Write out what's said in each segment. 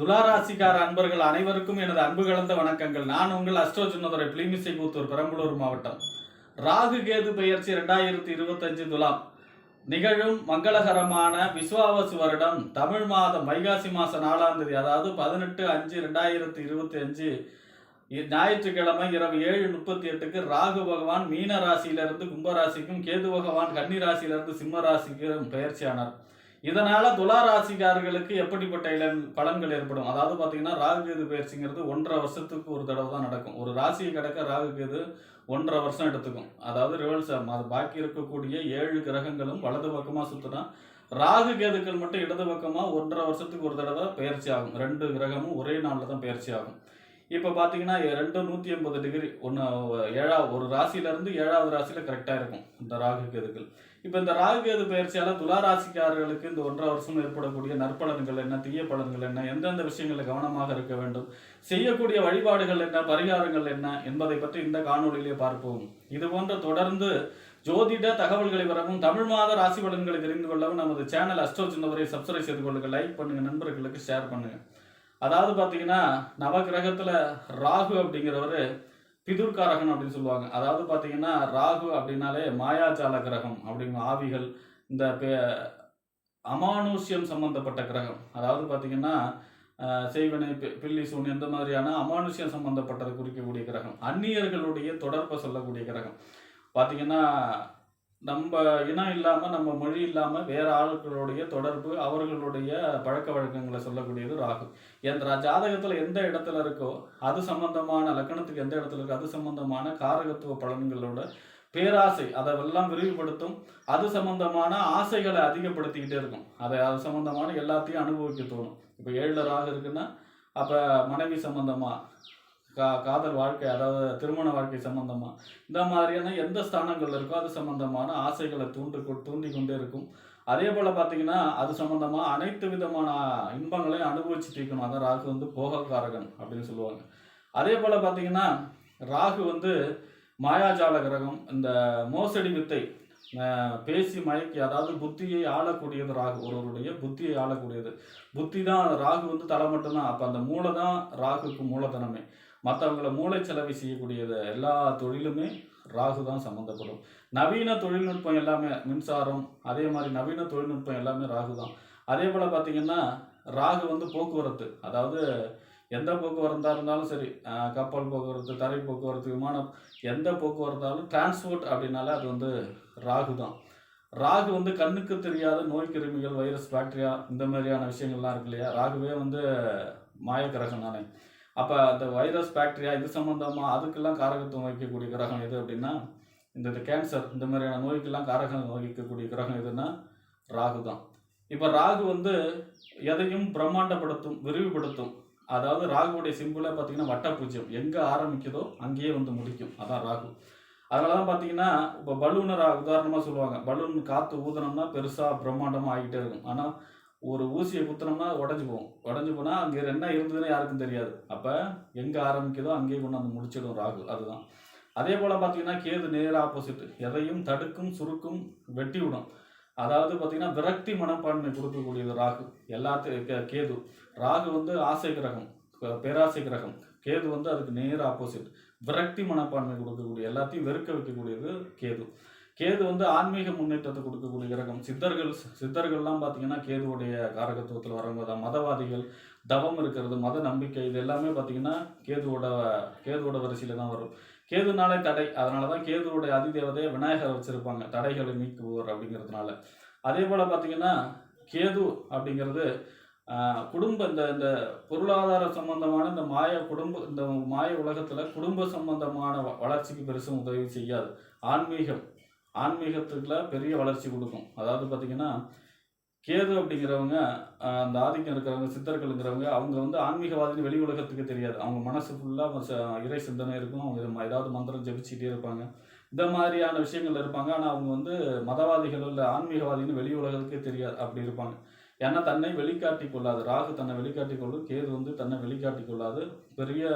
துளாராசிக்கார அன்பர்கள் அனைவருக்கும் எனது அன்பு கலந்த வணக்கங்கள். நான் உங்கள் அஸ்ட்ரோ சின்னதுரை பிளிமிசை கூத்தூர் பெரம்பலூர் மாவட்டம். ராகு கேது பெயர்ச்சி ரெண்டாயிரத்தி இருபத்தஞ்சு துலாம். நிகழும் மங்களகரமான விஸ்வாவசு வருடம் தமிழ் மாதம் வைகாசி மாதம் நாலாம் தேதி அதாவது பதினெட்டு அஞ்சு ரெண்டாயிரத்தி இருபத்தி அஞ்சு ஞாயிற்றுக்கிழமை இரவு ஏழு முப்பத்தி எட்டுக்கு ராகு பகவான் மீன ராசியிலிருந்து கும்பராசிக்கும் கேது பகவான் கன்னி ராசியிலிருந்து சிம்ம ராசிக்கும் பெயர்ச்சியானார். இதனால துளாராசிக்காரர்களுக்கு எப்படிப்பட்ட இளம் பலன்கள் ஏற்படும்? அதாவது பார்த்தீங்கன்னா ராகு கேது பயிற்சிங்கிறது ஒன்றரை வருஷத்துக்கு ஒரு தடவை தான் நடக்கும். ஒரு ராசியை கிடக்க ராகு கேது ஒன்றரை வருஷம் எடுத்துக்கும். அதாவது ரிவல்ஸ் அது பாக்கி இருக்கக்கூடிய ஏழு கிரகங்களும் வலது பக்கமாக சுற்றினா ராகு கேதுக்கள் மட்டும் இடது பக்கமாக ஒன்றரை வருஷத்துக்கு ஒரு தடவை பயிற்சி ஆகும். ரெண்டு கிரகமும் ஒரே நாளில் தான் பயிற்சி ஆகும். இப்போ பார்த்தீங்கன்னா ரெண்டு நூற்றி எண்பது டிகிரி ஒன்று ஏழா ஒரு ராசியிலேருந்து ஏழாவது ராசியில் கரெக்டாக இருக்கும். இந்த ராகு கேதுக்கள். இப்போ இந்த ராகு கேது பயிற்சியால் துலா ராசிக்காரர்களுக்கு இந்த ஒன்றரை வருஷம் ஏற்படக்கூடிய நற்பலன்கள் என்ன தீய பலன்கள் என்ன எந்தெந்த விஷயங்களில் கவனமாக இருக்க வேண்டும் செய்யக்கூடிய வழிபாடுகள் என்ன பரிகாரங்கள் என்ன என்பதை பற்றி இந்த காணொளியிலே பார்ப்போம். இது போன்ற தொடர்ந்து ஜோதிட தகவல்களை வரவும் தமிழ் மாத ராசி பலன்களை தெரிந்து கொள்ளவும் நமது சேனல் அஸ்ட்ரோ சின்னவரை சப்ஸ்கிரைப் செய்து கொள்ளுங்கள் லைக் பண்ணுங்கள் நண்பர்களுக்கு ஷேர் பண்ணுங்கள் அதாவது பார்த்தீங்கன்னா நவகிரகத்தில் ராகு அப்படிங்கிறவர் பிதுர்காரகன் அப்படின்னு சொல்லுவாங்க. அதாவது பார்த்தீங்கன்னா ராகு அப்படின்னாலே மாயாஜால கிரகம் அப்படிங்கிற ஆவிகள் இந்த பே- அமானுஷ்யம் சம்பந்தப்பட்ட கிரகம். அதாவது பார்த்தீங்கன்னா செய்வனை பி- பில்லி சூன் இந்த மாதிரியான அமானுஷ்யம் சம்பந்தப்பட்டதை குறிக்கக்கூடிய கிரகம். அந்நியர்களுடைய தொடர்பை சொல்லக்கூடிய கிரகம். பார்த்தீங்கன்னா நம்ம இனம் இல்லாமல் நம்ம மொழி இல்லாமல் வேறு ஆட்களுடைய தொடர்பு அவர்களுடைய பழக்க வழக்கங்களை சொல்லக்கூடியது ராகு. எந்த ஜாதகத்தில் எந்த இடத்துல இருக்கோ அது சம்பந்தமான லக்கணத்துக்கு எந்த இடத்துல இருக்கோ அது சம்பந்தமான காரகத்துவ பலன்களோட பேராசை அதெல்லாம் விரிவுபடுத்தும். அது சம்பந்தமான ஆசைகளை அதிகப்படுத்திக்கிட்டே இருக்கும். அதை அது சம்பந்தமான எல்லாத்தையும் அனுபவிக்க தோணும். இப்போ ஏழில் ராகு இருக்குன்னா அப்போ மனைவி சம்பந்தமாக கா காதல் வாழ்க்கை அதாவது திருமண வாழ்க்கை சம்பந்தமா? இந்த மாதிரியான எந்த ஸ்தானங்கள் இருக்கோ அது சம்பந்தமான ஆசைகளை தூண்டு தூண்டி கொண்டே இருக்கும். அதே போல் பார்த்தீங்கன்னா அது சம்மந்தமாக அனைத்து விதமான இன்பங்களையும் அனுபவிச்சு தீர்க்கணும் அதான் ராகு வந்து போகக்காரகன் அப்படின்னு சொல்லுவாங்க. அதே போல் பார்த்தீங்கன்னா ராகு வந்து மாயாஜால கிரகம் இந்த மோசடி வித்தை பேசி மயக்கி அதாவது புத்தியை ஆளக்கூடியது ராகு. ஒருவருடைய புத்தியை ஆளக்கூடியது. புத்தி தான் ராகு வந்து தலை மட்டும்தான். அப்போ அந்த மூளை தான் ராகுக்கு மூலதனமே. மற்றவங்கள மூளை செய்யக்கூடியது எல்லா தொழிலுமே ராகு தான் சம்மந்தப்படும். நவீன தொழில்நுட்பம் எல்லாமே மின்சாரம் அதே மாதிரி நவீன தொழில்நுட்பம் எல்லாமே ராகு தான். அதே போல் பார்த்தீங்கன்னா ராகு வந்து போக்குவரத்து. அதாவது எந்த போக்குவரத்தாக இருந்தாலும் சரி கப்பல் போக்குவரத்து தரை போக்குவரத்து விமானம் எந்த போக்குவரத்தாலும் டிரான்ஸ்போர்ட் அப்படின்னாலே அது வந்து ராகு தான். ராகு வந்து கண்ணுக்கு தெரியாத நோய் கிருமிகள் வைரஸ் பாக்டீரியா இந்த மாதிரியான விஷயங்கள்லாம் இருக்கு இல்லையா? ராகுவே வந்து மாயக்கிரகம் தானே அப்போ அந்த வைரஸ் பாக்டீரியா இது சம்மந்தமாக அதுக்கெல்லாம் காரகத்துவம் வகிக்கக்கூடிய கிரகம் எது அப்படின்னா இந்த இந்த கேன்சர் இந்த மாதிரியான நோய்க்கெல்லாம் காரகம் வகிக்கக்கூடிய கிரகம் எதுன்னா ராகு தான். இப்போ ராகு வந்து எதையும் பிரம்மாண்டப்படுத்தும் விரிவுபடுத்தும். அதாவது ராகுவுடைய சிம்பிளாக பார்த்தீங்கன்னா வட்டப்பூஜ்யம் எங்கே ஆரம்பிக்குதோ அங்கேயே வந்து முடிக்கும். அதான் ராகு. அதனால தான் பார்த்தீங்கன்னா இப்போ பலூனை உதாரணமாக சொல்லுவாங்க. பலூன் காற்று ஊதுனோம்னா பெருசாக பிரம்மாண்டமாக ஆகிட்டே இருக்கும். ஆனால் ஒரு ஊசியை குத்தினோம்னா உடஞ்சி போகும். உடஞ்சி போனால் அங்கே என்ன இருந்ததுன்னு யாருக்கும் தெரியாது. அப்போ எங்கே ஆரம்பிக்குதோ அங்கேயே கொண்டு வந்து முடிச்சிடும் ராகு அதுதான். அதே போல் பார்த்தீங்கன்னா கேது நேர் ஆப்போசிட் எதையும் தடுக்கும் சுருக்கும் வெட்டி விடும். அதாவது பார்த்தீங்கன்னா விரக்தி மனப்பான்மை கொடுக்கக்கூடியது ராகு. எல்லாத்தையும் கே- கேது. ராகு வந்து ஆசை கிரகம் பேராசை கிரகம். கேது வந்து அதுக்கு நேர் ஆப்போசிட் விரக்தி மனப்பான்மை கொடுக்கக்கூடிய எல்லாத்தையும் வெறுக்க வைக்கக்கூடியது கேது. கேது வந்து ஆன்மீக முன்னேற்றத்தை கொடுக்கக்கூடிய கிரகம் சித்தர்கள் சித்தர்கள்லாம் பார்த்தீங்கன்னா கேதுவுடைய காரகத்துவத்தில் வரவங்க தான். மதவாதிகள் தவம் இருக்கிறது மத நம்பிக்கை இது எல்லாமே பார்த்தீங்கன்னா கேதுவோட கேதுவோட வரிசையில் தான் வரும். கேதுனாலே தடை. அதனால தான் கேதுவோடைய அதிதேவதையை விநாயகர் வச்சுருப்பாங்க. தடைகளை நீக்குவோர் அப்படிங்கிறதுனால. அதே போல் பார்த்தீங்கன்னா கேது அப்படிங்கிறது குடும்ப இந்த இந்த பொருளாதார சம்பந்தமான இந்த மாய குடும்ப இந்த மாய உலகத்தில் குடும்ப சம்பந்தமான வ- வளர்ச்சிக்கு பெருசும் உதவி செய்யாது. ஆன்மீகம் ஆன்மீகத்துக்குள்ள பெரிய வளர்ச்சி கொடுக்கும். அதாவது பார்த்தீங்கன்னா கேது அப்படிங்கிறவங்க அந்த ஆதிக்கம் இருக்கிறவங்க சித்தர்களுங்கிறவங்க அவங்க வந்து ஆன்மீகவாதின்னு வெளி உலகத்துக்கு தெரியாது. அவங்க மனசு ஃபுல்லாக இறை சிந்தனை இருக்கும். அவங்க ஏதாவது மந்திரம் ஜெபிச்சுட்டே இருப்பாங்க. இந்த மாதிரியான விஷயங்கள் இருப்பாங்க. ஆனால் அவங்க வந்து மதவாதிகள் இல்லை ஆன்மீகவாதின்னு வெளி உலகத்துக்கே தெரியாது. அப்படி இருப்பாங்க. ஏன்னா தன்னை வெளிக்காட்டி கொள்ளாது. ராகு தன்னை வெளிக்காட்டி கொள்ளும். கேது வந்து தன்னை வெளிக்காட்டி கொள்ளாது. பெரிய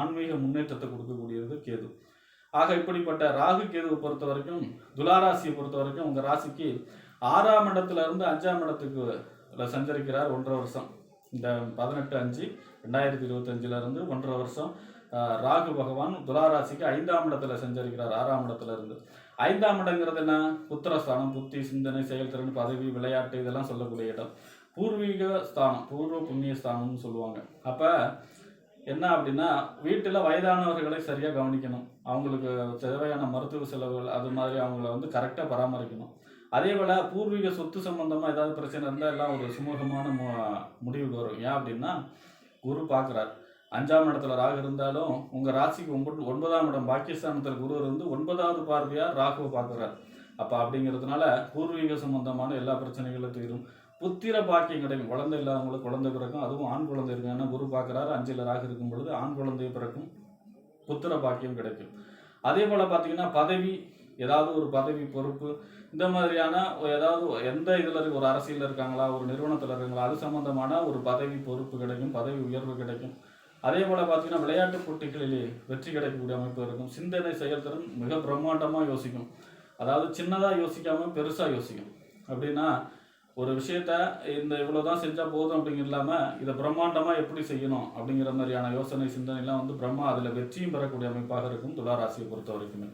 ஆன்மீக முன்னேற்றத்தை கொடுக்கக்கூடியது கேது. ஆக இப்படிப்பட்ட ராகு கேதுவை பொறுத்த வரைக்கும் துலாராசியை பொறுத்த வரைக்கும் உங்கள் ராசிக்கு ஆறாம் இடத்துல இருந்து அஞ்சாம் இடத்துக்கு சஞ்சரிக்கிறார் ஒன்றரை வருஷம். இந்த பதினெட்டு அஞ்சு ரெண்டாயிரத்தி இருபத்தஞ்சிலருந்து ஒன்றரை வருஷம் ராகு பகவான் துலாராசிக்கு ஐந்தாம் இடத்துல சஞ்சரிக்கிறார் ஆறாம் இடத்துல இருந்து. ஐந்தாம் இடங்கிறது என்ன? புத்திரஸ்தானம் புத்தி சிந்தனை செயல்திறன் பதவி விளையாட்டு இதெல்லாம் சொல்லக்கூடிய இடம். பூர்வீக ஸ்தானம் பூர்வ புண்ணிய ஸ்தானம்னு சொல்லுவாங்க. அப்போ என்ன அப்படின்னா வீட்டில் வயதானவர்களை சரியாக கவனிக்கணும். அவங்களுக்கு தேவையான மருத்துவ செலவுகள் அது மாதிரி அவங்கள வந்து கரெக்டாக பராமரிக்கணும். அதே போல் பூர்வீக சொத்து சம்பந்தமாக ஏதாவது பிரச்சனை இருந்தால் எல்லாம் ஒரு சுமூகமான மு முடிவுக்கு வரும். ஏன் அப்படின்னா குரு பார்க்குறார். அஞ்சாம் இடத்துல ராகு இருந்தாலும் உங்கள் ராசிக்கு ஒன்பது ஒன்பதாம் இடம் பாகிஸ்தானத்தில் குரு இருந்து ஒன்பதாவது பார்வையாக ராகுவை பார்க்குறார். அப்போ அப்படிங்கிறதுனால பூர்வீக சம்பந்தமான எல்லா பிரச்சனைகளும் தீரும். புத்திர பாக்கியம் கிடைக்கும். குழந்தை இல்லாதவங்களுக்கு குழந்தை பிறக்கும். அதுவும் ஆண் குழந்தை இருக்காங்கன்னா குரு பார்க்குறாரு அஞ்சில் ராகு இருக்கும் பொழுது ஆண் குழந்தை பிறக்கும். புத்திர பாக்கியம் கிடைக்கும். அதே போல் பார்த்தீங்கன்னா பதவி ஏதாவது ஒரு பதவி பொறுப்பு இந்த மாதிரியான ஒரு ஏதாவது எந்த இதில் இருக்கு ஒரு அரசியலில் இருக்காங்களா ஒரு நிறுவனத்தில் இருக்காங்களா அது சம்மந்தமான ஒரு பதவி பொறுப்பு கிடைக்கும் பதவி உயர்வு கிடைக்கும். அதே போல் பார்த்தீங்கன்னா விளையாட்டு போட்டிகளிலே வெற்றி கிடைக்கக்கூடிய அமைப்பு இருக்கும். சிந்தனை செயல்திறன் மிக பிரம்மாண்டமாக யோசிக்கும். அதாவது சின்னதாக யோசிக்காமல் பெருசாக யோசிக்கும். அப்படின்னா ஒரு விஷயத்த இந்த இவ்வளோ தான் செஞ்சால் போதும் அப்படிங்கிற இல்லாமல் இதை பிரம்மாண்டமாக எப்படி செய்யணும் அப்படிங்கிற மாதிரியான யோசனை சிந்தனைலாம் வந்து பிரம்மா அதில் வெற்றியும் பெறக்கூடிய அமைப்பாக இருக்கும் துளாராசியை பொறுத்த வரைக்குமே.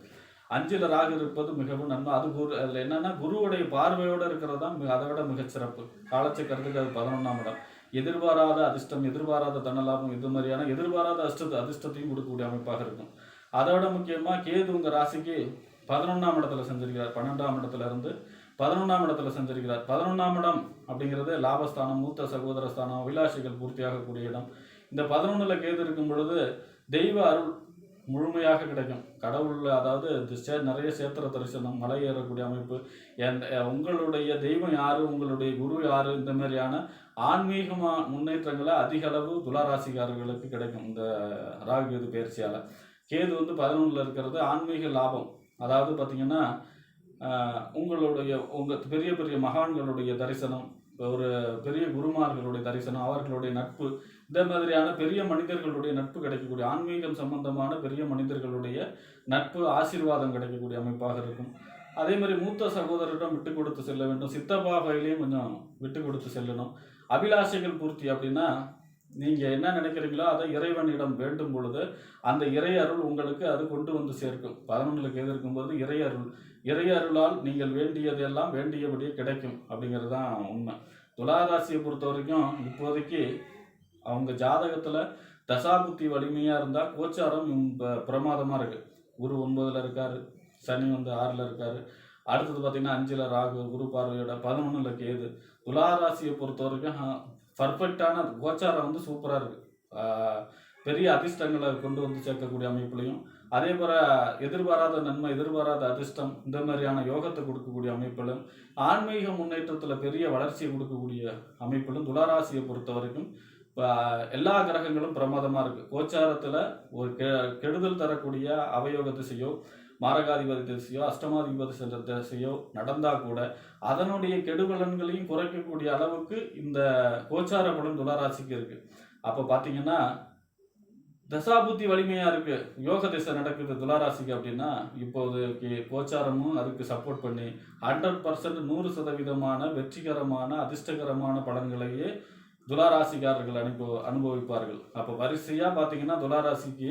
அஞ்சில் ராகு இருப்பது மிகவும் நன்மை. அது குரு அதில் என்னென்னா குருவுடைய பார்வையோடு இருக்கிறது தான் மிக- அதை விட மிகச்சிறப்பு காலச்சக்கரத்துக்கு அது பதினொன்றாம் இடம். எதிர்பாராத அதிர்ஷ்டம் எதிர்பாராத தனலாபம் இது மாதிரியான எதிர்பாராத அஷ்டத்தை அதிர்ஷ்டத்தையும் கொடுக்கக்கூடிய அமைப்பாக இருக்கும். அதை விட முக்கியமாக கேது உங்கள் ராசிக்கு பதினொன்றாம் இடத்துல செஞ்சிருக்கிறார் பன்னெண்டாம் இடத்துல இருந்து பதினொன்றாம் இடத்துல செஞ்சிருக்கிறார் பதினொன்றாம் இடம் அப்படிங்கிறது லாபஸ்தானம் மூத்த சகோதர ஸ்தானம் அபிலாஷைகள் பூர்த்தியாகக்கூடிய இடம். இந்த பதினொன்றில் கேது இருக்கும் பொழுது தெய்வ அருள் முழுமையாக கிடைக்கும். கடவுள் அதாவது சே நிறைய சேத்திர தரிசனம் மலை ஏறக்கூடிய அமைப்பு எந்த உங்களுடைய தெய்வம் யாரு உங்களுடைய குரு யாரு இந்த மாதிரியான ஆன்மீகமா முன்னேற்றங்களை அதிக அளவு துளாராசிக்காரர்களுக்கு கிடைக்கும் இந்த ராகு கேது பயிற்சியால். கேது வந்து பதினொன்றில் இருக்கிறது ஆன்மீக லாபம். அதாவது பார்த்தீங்கன்னா உங்களுடைய உங்கள் பெரிய பெரிய மகான்களுடைய தரிசனம் ஒரு பெரிய குருமார்களுடைய தரிசனம் அவர்களுடைய நட்பு இந்த மாதிரியான பெரிய மனிதர்களுடைய நட்பு கிடைக்கக்கூடிய ஆன்மீகம் சம்பந்தமான பெரிய மனிதர்களுடைய நட்பு ஆசீர்வாதம் கிடைக்கக்கூடிய அமைப்பாக இருக்கும். அதே மாதிரி மூத்த சகோதரரிடம் விட்டு கொடுத்து செல்ல வேண்டும். சித்தப்பா வகையிலையும் கொஞ்சம் விட்டு கொடுத்து செல்லணும். அபிலாஷைகள் பூர்த்தி அப்படின்னா நீங்கள் என்ன நினைக்கிறீங்களோ அதை இறைவனிடம் வேண்டும் பொழுது அந்த இறை அருள் உங்களுக்கு அது கொண்டு வந்து சேர்க்கும். பதினொன்றுக்கு எதிர்க்கும் போது இறை அருள். இறை அருளால் நீங்கள் வேண்டியதெல்லாம் வேண்டியபடியே கிடைக்கும் அப்படிங்கிறது தான் உண்மை. துளாராசியை பொறுத்த வரைக்கும் இப்போதைக்கு அவங்க ஜாதகத்தில் தசாபுத்தி வலிமையாக இருந்தால் கோச்சாரம் பிரமாதமாக இருக்குது குரு ஒன்பதில் இருக்கார் சனி வந்து ஆறில் இருக்கார். அடுத்தது பார்த்திங்கன்னா அஞ்சில் ராகு குரு பார்வையோட பதினொன்றில் கேது. துளாராசியை பொறுத்த வரைக்கும் பர்ஃபெக்டான கோச்சாரம் வந்து சூப்பராக இருக்குது பெரிய அதிர்ஷ்டங்களை கொண்டு வந்து சேர்க்கக்கூடிய அமைப்புலையும் அதே போல் எதிர்பாராத நன்மை எதிர்பாராத அதிர்ஷ்டம் இந்த மாதிரியான யோகத்தை கொடுக்கக்கூடிய அமைப்பிலும் ஆன்மீக முன்னேற்றத்தில் பெரிய வளர்ச்சியை கொடுக்கக்கூடிய அமைப்பிலும் துளாராசியை பொறுத்த வரைக்கும் எல்லா கிரகங்களும் பிரமாதமாக இருக்குது கோச்சாரத்தில் ஒரு கெ கெடுதல் தரக்கூடிய அவயோக திசையோ மாரகாதிபதி திசையோ அஷ்டமாதிபதி சென்ற திசையோ நடந்தால் கூட அதனுடைய கெடுபலன்களையும் குறைக்கக்கூடிய அளவுக்கு இந்த கோச்சார பலன் துளாராசிக்கு இருக்குது அப்போ பார்த்தீங்கன்னா தசாபுத்தி வலிமையாக இருக்குது யோக திசை நடக்குது துளாராசிக்கு அப்படின்னா இப்போதைக்கு கோச்சாரமும் அதுக்கு சப்போர்ட் பண்ணி ஹண்ட்ரட் பர்சன்ட் நூறு சதவீதமான வெற்றிகரமான அதிர்ஷ்டகரமான பலன்களையே துளாராசிக்காரர்கள் அனுபவ அனுபவிப்பார்கள். அப்போ வரிசையாக பார்த்தீங்கன்னா துளாராசிக்கு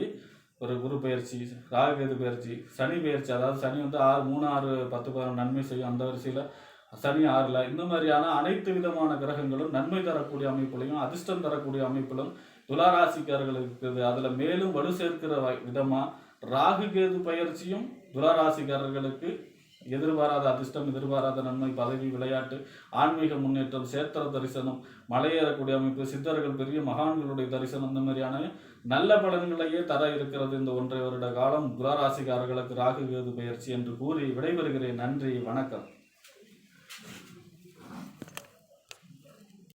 ஒரு குரு பயிற்சி ராகுகேது பயிற்சி சனி பயிற்சி. அதாவது சனி வந்து ஆறு மூணு ஆறு பத்து பதினொன்று நன்மை செய்யும் அந்த வரிசையில் சனி ஆறில். இந்த மாதிரியான அனைத்து விதமான கிரகங்களும் நன்மை தரக்கூடிய அமைப்புலையும் அதிர்ஷ்டம் தரக்கூடிய அமைப்பிலும் துளாராசிக்காரர்களுக்கு இருக்குது. அதில் மேலும் வலு சேர்க்கிற விதமாக ராகு கேது பயிற்சியும் துளாராசிக்காரர்களுக்கு எதிர்பாராத அதிர்ஷ்டம் எதிர்பாராத நன்மை பதவி விளையாட்டு ஆன்மீக முன்னேற்றம் சேத்திர தரிசனம் மலையேறக்கூடிய அமைப்பு சித்தர்கள் பெரிய மகான்களுடைய தரிசனம் இந்த மாதிரியான நல்ல பலன்களையே தர இருக்கிறது இந்த ஒன்றை வருட காலம். துளாராசிக்காரர்களுக்கு ராகு கேது பயிற்சி என்று கூறி விடைபெறுகிறேன். நன்றி வணக்கம்.